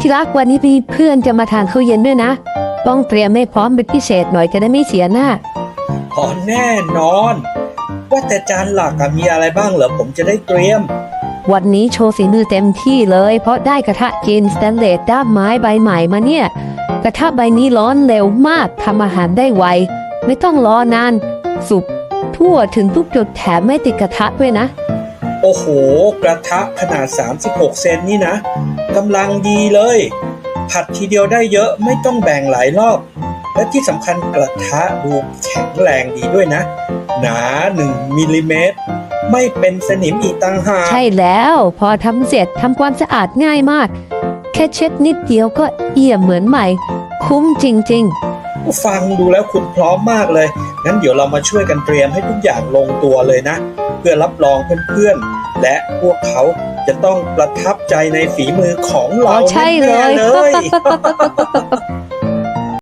ที่รักวันนี้มีเพื่อนจะมาทานข้าวเย็นด้วยนะ ต้องเตรียมให้พร้อมเป็นพิเศษหน่อยจะได้ไม่เสียหน้าอ๋อแน่นอน ว่าแต่จานหลักอะมีอะไรบ้างเหรอผมจะได้เตรียม วันนี้โชว์ฝีมือเต็มที่เลย เพราะได้กระทะกินสแตนเลสด้ามไม้ใบใหม่มาเนี่ย กระทะใบนี้ร้อนเร็วมากทำอาหารได้ไว ไม่ต้องรอนาน สุกทั่วถึงทุกจุดแถมไม่ติดกระทะด้วยนะ โอ้โห กระทะขนาด 36 เซนนี่นะ กำลังดีเลย ผัดทีเดียวได้เยอะไม่ต้องแบ่งหลายรอบ และที่สำคัญกระทะดูแข็งแรงดีด้วยนะ หนา 1มิลลิเมตรไม่เป็นสนิมอีกต่างหากใช่แล้วพอทำเสร็จทำความสะอาดง่ายมาก แค่เช็ดนิดเดียวก็เอี่ยมเหมือนใหม่ คุ้มจริงฟังดูแล้วคุณพร้อมมากเลยงั้นเดี๋ยวเรามาช่วยกันเตรียมให้ทุกอย่างลงตัวเลยนะ เพื่อรับรองเพื่อนๆ และพวกเขาจะต้องประทับใจในฝีมือของเราใช่เลแน่เลย